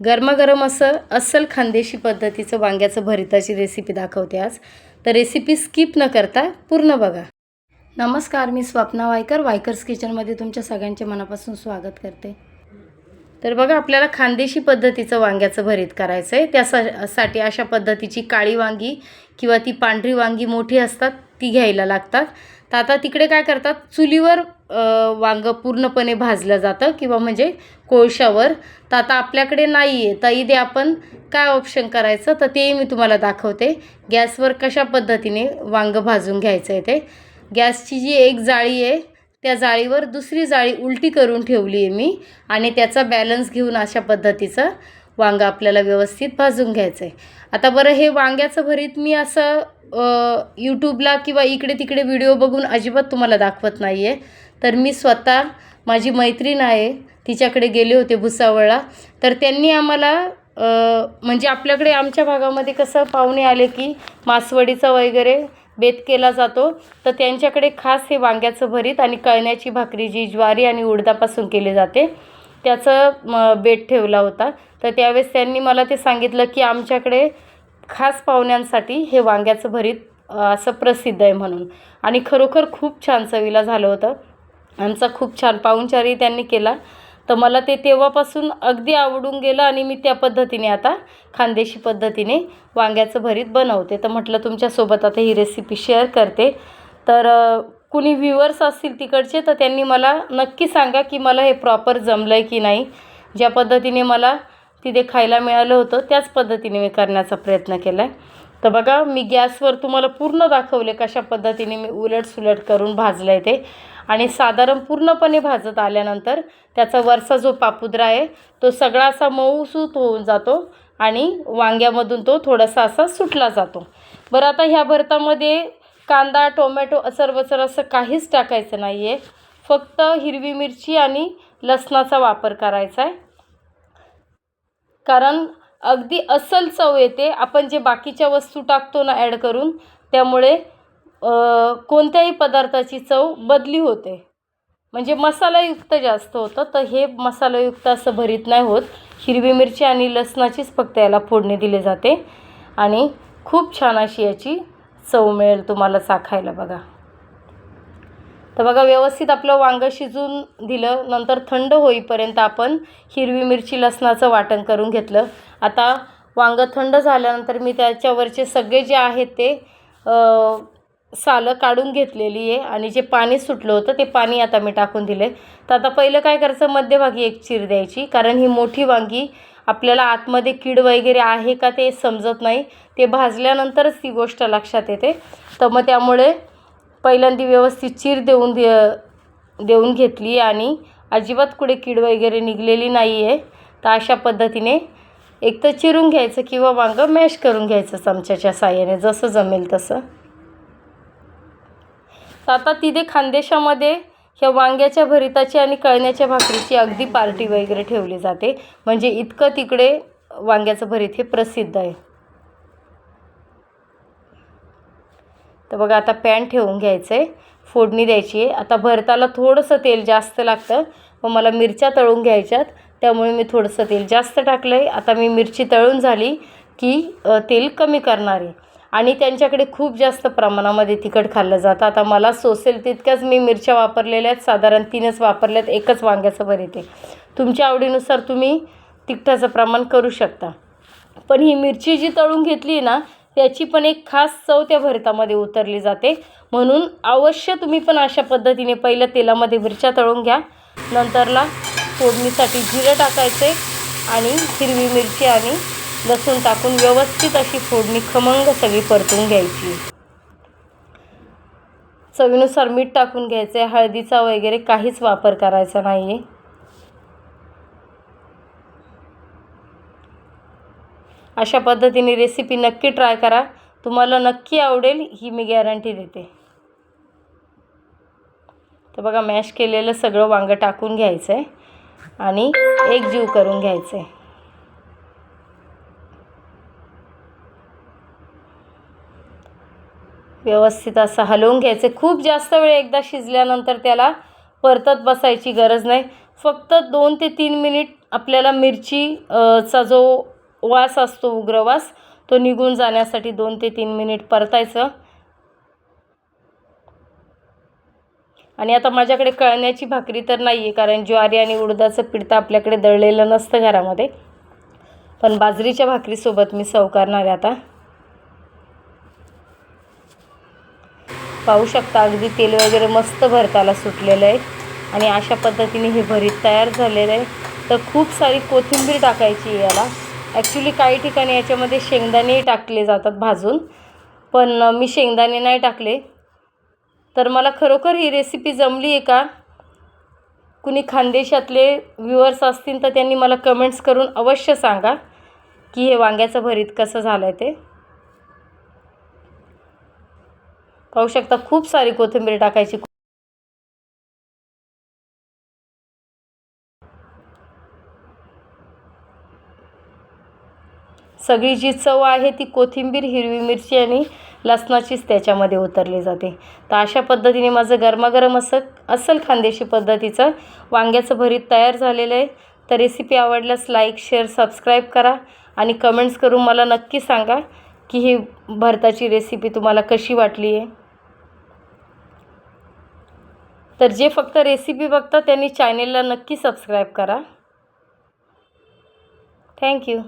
गरमागरम असं अस्सल खानदेशी पद्धतीचं वांग्याचं भरिताची रेसिपी दाखवते आज. तर रेसिपी स्किप न करता पूर्ण बघा. नमस्कार मी स्वप्ना वायकर वायकर्स किचनमध्ये तुमच्या सगळ्यांचे मनापासून स्वागत करते. तर बघा आपल्याला खानदेशी पद्धतीचं वांग्याचं भरीत करायचं आहे त्यासाठी अशा पद्धतीची काळी वांगी किंवा ती पांढरी वांगी मोठी असतात ती घ्यायला लागतात. तर आता तिकडे काय करतात? चुलीवर वांगं पूर्णपणे भाजलं जातं किंवा म्हणजे कोळशावर. तर आता आपल्याकडे नाही आहे तर इथे आपण काय ऑप्शन करायचं? तर ते मी तुम्हाला दाखवते. गॅसवर कशा पद्धतीने वांगं भाजून घ्यायचं आहे ते. गॅसची जी एक जाळी आहे त्या जाळीवर दुसरी जाळी उलटी करून ठेवली आहे मी आणि त्याचा बॅलन्स घेऊन अशा पद्धतीचं वांगं आपल्याला व्यवस्थित भाजून घ्यायचं आहे. आता बरं हे वांग्याचं भरीत मी असं यूट्यूबला किंवा इकडे तिकडे व्हिडिओ बघून अजिबात तुम्हाला दाखवत नाही आहे तर मी स्वतः माझी मैत्रीण आहे तिच्याकडे गेले होते भुसावळला. तर त्यांनी आम्हाला म्हणजे आपल्याकडे आमच्या भागामध्ये कसं पाहुणे आले की मासवडीचा वगैरे बेत केला जातो. तर त्यांच्याकडे खास हे वांग्याचं भरीत आणि कळण्याची भाकरी जी ज्वारी आणि उडदापासून केली जाते त्याचं म बेट ठेवला होता. तर त्यावेळेस त्यांनी मला ते सांगितलं की आमच्याकडे खास पाहुण्यांसाठी हे वांग्याचं भरीत असं प्रसिद्ध आहे म्हणून. आणि खरोखर खूप छान चवीला झालं होतं. आमचा खूप छान पाहुणचारही त्यांनी केला. तर मला ते तेव्हापासून अगदी आवडून गेलं आणि मी त्या पद्धतीने आता खानदेशी पद्धतीने वांग्याचं भरीत बनवते. तर म्हटलं तुमच्यासोबत आता ही रेसिपी शेअर करते. तर कुणी व्ह्युअर्स असतील तिकडचे तर त्यांनी मला नक्की सांगा की मला हे प्रॉपर जमलं आहे की नाही. ज्या पद्धतीने मला तिथे खायला मिळालं होतं त्याच पद्धतीने मी करण्याचा प्रयत्न केला आहे तर बघा मी गॅसवर तुम्हाला पूर्ण दाखवले कशा पद्धतीने मी उलट सुलट करून भाजलं आहे ते. आणि साधारण पूर्णपणे भाजत आल्यानंतर त्याचा वरचा जो पापुद्रा आहे तो सगळा असा मऊसूत होऊन जातो आणि वांग्यामधून तो थोडासा असा सुटला जातो. बरं आता ह्या भरतामध्ये कांदा टोमॅटो सरबसर असं काहीच टाकायचं नाही आहे फक्त हिरवी मिरची आणि लसणाचा वापर करायचा आहे. कारण अगदी अस्सल चव येते. आपण जे बाकीच्या वस्तू टाकतो ना ॲड करून त्यामुळे कोणत्याही पदार्थाची चव बदली होते. म्हणजे मसालायुक्त जास्त होतं तर हे मसालायुक्त असं भरीत नाही होत. हिरवी मिरची आणि लसणाचीच फक्त याला फोडणी दिली जाते. आणि खूप छान अशी याची चव मिळेल तुम्हाला चाखायला बघा. तर बघा व्यवस्थित आपलं वांगं शिजून दिलं नंतर थंड होईपर्यंत आपण हिरवी मिरची लसणाचं वाटण करून घेतलं. आता वांगं थंड झाल्यानंतर मी त्याच्यावरचे सगळे जे आहेत ते सालं काढून घेतलेली आहे आणि जे पाणी सुटलं होतं ते पाणी आता मी टाकून दिले तर आता पहिलं काय करायचं मध्यभागी एक चीर द्यायची कारण ही मोठी वांगी आपल्याला आतमध्ये कीड वगैरे आहे का ते समजत नाही. ते भाजल्यानंतरच ती गोष्ट लक्षात येते. तर मग त्यामुळे पहिल्यांदा व्यवस्थित चीर देऊन दे देऊन घेतली आणि अजिबात कुठे कीड वगैरे निघलेली नाही आहे तर अशा पद्धतीने एक तर चिरून घ्यायचं किंवा वांगं मॅश करून घ्यायचं चमच्याच्या साह्याने जसं जमेल तसं. तर आता तिथे खानदेशामध्ये ह्या वांग्याच्या भरिताची आणि कळण्याच्या भाकरीची अगदी पार्टी वगैरे ठेवली जाते. म्हणजे इतकं तिकडे वांग्याचं भरीत हे प्रसिद्ध आहे. तर बघा आता पॅन ठेवून घ्यायचं. आहे फोडणी द्यायची आहे. आता भरताला थोडंसं तेल जास्त लागतं. व मला मिरच्या तळून घ्यायच्यात. त्यामुळे मी थोडंसं तेल जास्त टाकलं आहे आता मी मिरची तळून झाली की तेल कमी करणार आहे. आणि त्यांच्याकडे खूप जास्त प्रमाणामध्ये तिखट खाल्लं जातं. आता मला सोसेल तितक्याच मी मिरच्या वापरलेल्या आहेत. साधारण तीनच वापरल्यात. एकच वांग्याचं भर येते तुमच्या आवडीनुसार तुम्ही तिखटाचं प्रमाण करू शकता. पण ही मिरची जी तळून घेतली ना त्याची पण एक खास चव त्या भरतामध्ये उतरली जाते. म्हणून अवश्य तुम्ही पण अशा पद्धतीने पहिल्या तेलामध्ये मिरच्या तळून घ्या. नंतरला फोडणीसाठी जिरं टाकायचे आणि हिरवी मिरची आणि लसूण टाकून व्यवस्थित अशी फोडणी खमंग सगळी परतून घ्यायची. चवीनुसार मीठ टाकून घ्यायचं आहे हळदीचा वगैरे काहीच वापर करायचा नाही आहे अशा पद्धतीने रेसिपी नक्की ट्राय करा. तुम्हाला नक्की आवडेल ही मी गॅरंटी देते. तर बघा मॅश केलेलं सगळं वांगं टाकून घ्यायचं आहे आणि एक जीव करून घ्यायचं आहे व्यवस्थित असं हलवून घ्यायचं खूप जास्त वेळ एकदा शिजल्यानंतर त्याला परतत बसायची गरज नाही. फक्त दोन ते तीन मिनिट आपल्याला मिरची चा जो वास असतो उग्रवास. तो निघून जाण्यासाठी दोन ते तीन मिनिट परतायचं. आणि आता माझ्याकडे कळण्याची भाकरी तर नाही आहे कारण ज्वारी आणि उडदाचं पिठतं तर आपल्याकडे दळलेलं नसतं घरामध्ये. पण बाजरीच्या भाकरीसोबत मी सव करणार आहे आता. पाहू शकता अगदी तेल वगैरे मस्त भरताला सुटलेलं आहे. आणि अशा पद्धतीने हे भरीत तयार झालेलं आहे. तर खूप सारी कोथिंबीर टाकायची याला. ॲक्च्युली काही ठिकाणी याच्यामध्ये शेंगदाणेही टाकले जातात भाजून. पण मी शेंगदाणे नाही टाकले. तर मला खरोखर ही रेसिपी जमली आहे का? कुणी खानदेशातले व्ह्युअर्स असतील तर त्यांनी मला कमेंट्स करून अवश्य सांगा की हे वांग्याचं भरीत कसं झालं आहे ते. पाहू शकता खूप सारी कोथिंबीर टाकायची. सगळी जी चव आहे ती कोथिंबीर हिरवी मिरची आणि लसणाचीच त्याच्यामध्ये उतरली जाते. तर अशा पद्धतीने माझं गरमागरम असं अस्सल खानदेशी पद्धतीचं वांग्याचं भरीत तयार झालेलं आहे. तर रेसिपी आवडल्यास लाईक शेअर सबस्क्राईब करा आणि कमेंट्स करून मला नक्की सांगा की ही भरताची रेसिपी तुम्हाला कशी वाटली आहे. तर जे फक्त रेसिपी बघतात त्यांनी चॅनेलला नक्की सबस्क्राईब करा. थँक्यू